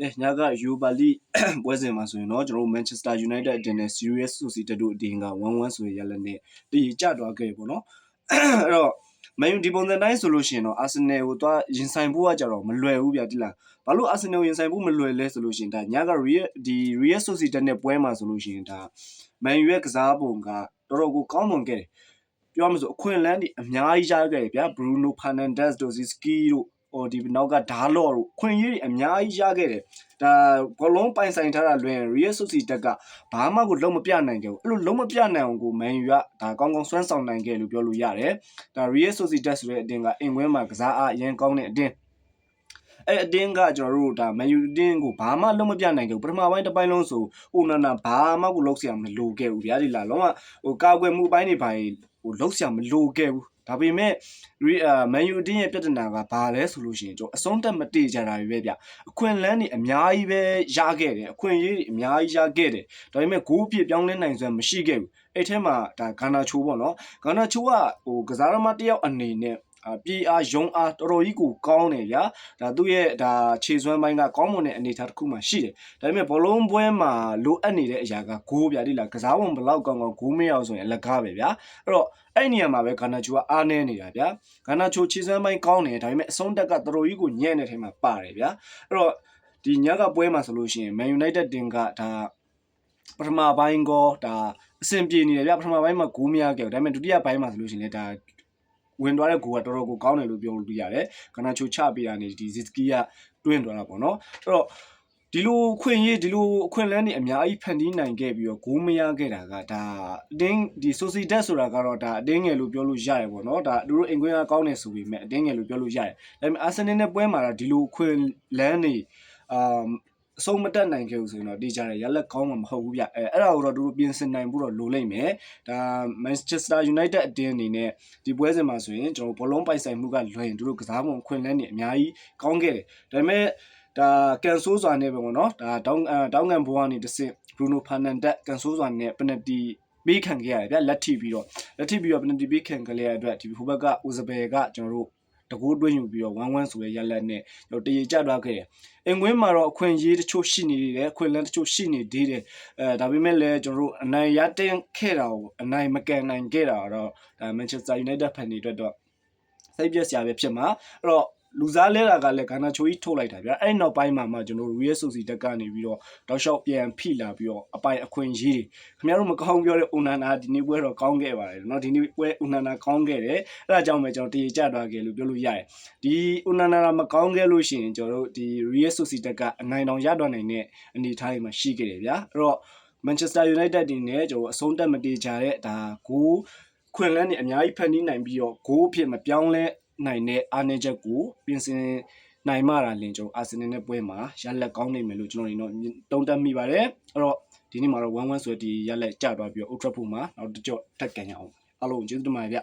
ကဲညက Europa League ပွဲစဉ်မှာဆိုရင်တော့ကျွန်တော်တို့ Manchester United အတင်းနဲ့ Serious Sociedad တို့အတင်းက1-1ဆိုရရလက်နဲ့တည်ကြသွားခဲ့ပေါ့နော်အဲ့တော့ Man U ဒီပုံစံတိုင်းဆိုလို့ရှိရင်တော့ Arsenal ကိုသွားရင်ဆိုင်ဖို့ကကြတော့မလွယ်ဘူးဗျာတိလားဘာလို့ Arsenal ရင်ဆိုင်ဖို့မလွယ်လဲဆိုလို့ရှိရင်ဒါညက Real ဒီ Real Sociedad နဲ့ပွဲမှာဆိုလို့ရှိရင်ဒါ Man U ရဲ့ကစားပုံကတော်တော်ကိုကောင်းမွန်ခဲ့တယ်ပြောမှဆိုအခွင့်အလန်းဒီအများကြီးရခဲ့တယ်ဗျာ Bruno Fernandes တို့ Ziski တို့ ဟိုဒီနောက်ကဓာလော့တို့ခွင့်ရေးအများကြီးရခဲ့တယ်ဒါဘလုံးပိုင်ဆိုင်ထားတာလွင် Real Sociedad ကဘာမှကိုလုံးမပြနိုင်ခဲ့ဘူးအဲ့လိုလုံးမပြနိုင်အောင်ကို Man U ကဒါကောင်းကောင်းစွမ်းဆောင်နိုင်ခဲ့လို့ပြောလို့ရတယ်ဒါ Real Sociedad ဆိုတဲ့အတင်းကအင်ကွင်းမှာကစားအားအရင်ကောင်းတဲ့အတင်းအဲ့အတင်းကကျွန်တော်တို့ဒါ Man U အတင်းကိုဘာမှလုံးမပြနိုင်ခဲ့ဘူးပထမပိုင်းတစ်ပိုင်းလုံးဆိုဟိုနာနာဘာမှကိုလုံးဆရာမလိုခဲ့ဘူးဗျာဒီလားလုံးဝဟိုကာကွယ်မှုပိုင်းတွေပိုင်းဟိုလုံးဆရာမလိုခဲ့ဘူး ဒါပေမဲ့မန်ယူအတင်းရဲ့ပြဿနာကဘာလဲဆိုလို့ရှိရင်ကျွန်တော်အဆုံးတက်မတေကြတာပဲဗျအခွင့်လန်းတွေအများကြီးပဲရခဲ့တယ်အခွင့်အရေးတွေအများကြီးရခဲ့တယ်ဒါပေမဲ့ဂိုးပြပြောင်းလဲနိုင်စွမ်းမရှိခဲ့ဘူးအဲ့ထဲမှာဒါဂါနာချိုးပေါ့နော်ဂါနာချိုးကဟိုကစားသမားတယောက်အနေနဲ့အ ပြေအားယုံအားတော်တော်ကြီးကိုကောင်းတယ်ဗျာဒါသူ့ရဲ့ဒါခြေစွမ်းပိုင်းကကောင်းမွန်တဲ့အနေအထားတစ်ခုမှရှိတယ်ဒါပေမဲ့ဘောလုံးပွဲမှာလိုအပ်နေတဲ့အရာကဂိုးဗျာဒီလားကစားပုံဘလောက်ကောင်းကောင်းဂိုးမရအောင်ဆိုရင်အလကားပဲဗျာအဲ့တော့အဲ့နေရာမှာပဲဂါနာချိုကအားနည်းနေတာဗျာဂါနာချိုခြေစွမ်းပိုင်းကောင်းတယ်ဒါပေမဲ့အဆုံးတက်ကတော်တော်ကြီးကိုညံ့တဲ့ထဲမှာပါတယ်ဗျာအဲ့တော့ဒီညကပွဲမှာဆိုလို့ရှိရင် Man United တင်ကဒါပထမပိုင်းကောဒါအဆင်ပြေနေတယ်ဗျပထမပိုင်းမှာဂိုးမရခဲ့ဘူးဒါပေမဲ့ဒုတိယပိုင်းမှာဆိုလို့ရှိရင်လည်းဒါ ဝင်သွားတဲ့ဂိုးကတော်တော်ကိုကောင်းတယ်လို့ပြောလို့ရတယ်။ကနာချိုချပေးတာနေဒီဇစ်ကီကတွင်းသွားတာပေါ့နော်။အဲ့တော့ဒီလိုခွင့်ရေးဒီလိုအခွင့်လန်းနေအများကြီးဖန်တီးနိုင်ခဲ့ပြီးတော့ဂိုးမရခဲ့တာကဒါအတင်းဒီဆိုစီတက်ဆိုတာကတော့ဒါအတင်းငယ်လို့ပြောလို့ရတယ်ပေါ့နော်ဒါသူတို့အင်ကွင်းကကောင်းနေဆိုပေမဲ့အတင်းငယ်လို့ပြောလို့ရတယ်ဒါပေမဲ့အာဆင်နယ်နဲ့ပွဲမှာတော့ဒီလိုခွင့်လန်းနေအာ အဆုံးမတက်နိုင်ခဲ့ဘူးဆိုရင်တော့ဒီကြရရလက်ကောင်းမှာမဟုတ်ဘူးဗျအဲအဲ့ဒါကိုတော့သူတို့ပြင်ဆင်နိုင်ဖို့တော့လိုလိမ့်မယ်ဒါ Manchester United အတင်းအနေနဲ့ဒီပွဲစဉ်မှာဆိုရင်ကျွန်တော်ဘောလုံးပိုက်ဆိုင်မှုကလွယ်ရင်သူတို့ကစားပုံခွင့်လန်းနေအများကြီးကောင်းခဲ့တယ်ဒါပေမဲ့ဒါကန်ဆိုးစွာနဲ့ပဲပေါ့နော်ဒါတောင်းတောင်းကန်ဘိုးကနေတစ်ဆင့် Bruno Fernandes ကန်ဆိုးစွာနဲ့ penalty ပေးခံခဲ့ရတယ်ဗျလက်ထိပြီးတော့လက်ထိပြီးတော့ penalty ပေးခံကြရတဲ့အတွက်ဒီဟိုဘက်က Uzbek ကကျွန်တော်တို့ တကူတွင်းယူပြီးတော့1-1ဆိုတဲ့ရလက်နဲ့ကျွန်တော်တရေကျသွားခဲ့တယ်။အင်ကွင်းမှာတော့အခွင့်အရေးတချို့ရှိနေတယ်အခွင့်အလမ်းတချို့ရှိနေသေးတယ်။အဲဒါပေမဲ့လည်းကျွန်တော်တို့အနိုင်ရတင်ခဲ့တာကိုအနိုင်မကန်နိုင်ခဲ့တာတော့ဒါ Manchester United ဖန်တွေအတွက်တော့စိတ်ပြက်စရာပဲဖြစ်မှာ။အဲ့တော့ လူစားလဲတာကလည်းဂါနာချိုကြီးထုတ်လိုက်တာဗျာအဲ့နောက်ပိုင်းမှာမှကျွန်တော်တို့ Real Sociedad ကနေပြီးတော့တောက်လျှောက်ပြန်ဖိလာပြီးတော့အပိုင်အခွင့်ရေးတွေခင်ဗျားတို့မကောင်းပြောတဲ့ Onana ဒီနေ့ပွဲတော့ကောင်းခဲ့ပါတယ်เนาะဒီနေ့ပွဲ Onana ကောင်းခဲ့တယ်အဲ့ဒါကြောင့်ပဲကျွန်တော်တည်ကြသွားခဲ့လို့ပြောလို့ရတယ်ဒီ Onana မကောင်းခဲ့လို့ရှိရင်ကျွန်တော်တို့ဒီ Real Sociedad ကအနိုင်တောင်ရတော့နိုင်တဲ့အနေအထားတွေမှာရှိခဲ့တယ်ဗျာအဲ့တော့ Manchester United ဒီနဲ့ကျွန်တော်အဆုံးတက်မတေချာတဲ့ဒါဂိုးခွင်လန်းနေအများကြီးဖန်တီးနိုင်ပြီးတော့ဂိုးအဖြစ်မပြောင်းလဲ နိုင်တဲ့အားနည်းချက်ကိုပြင်ဆင်နိုင်မှတာလင်ကျွန်တော်အာဆင်နယ်နဲ့ပွဲမှာရလက်ကောင်းနိုင်မယ်လို့ကျွန်တော်တို့တုံးတက်မိပါတယ်အဲ့တော့ဒီနေ့မှာတော့1-1ဆိုတဲ့ဒီရလက်ကျသွားပြီးတော့ Ultra Pro မှာနောက်တစ်ကြော့ထပ်ကန်ရအောင်အားလုံးကျေးဇူးတင်ပါတယ်ဗျ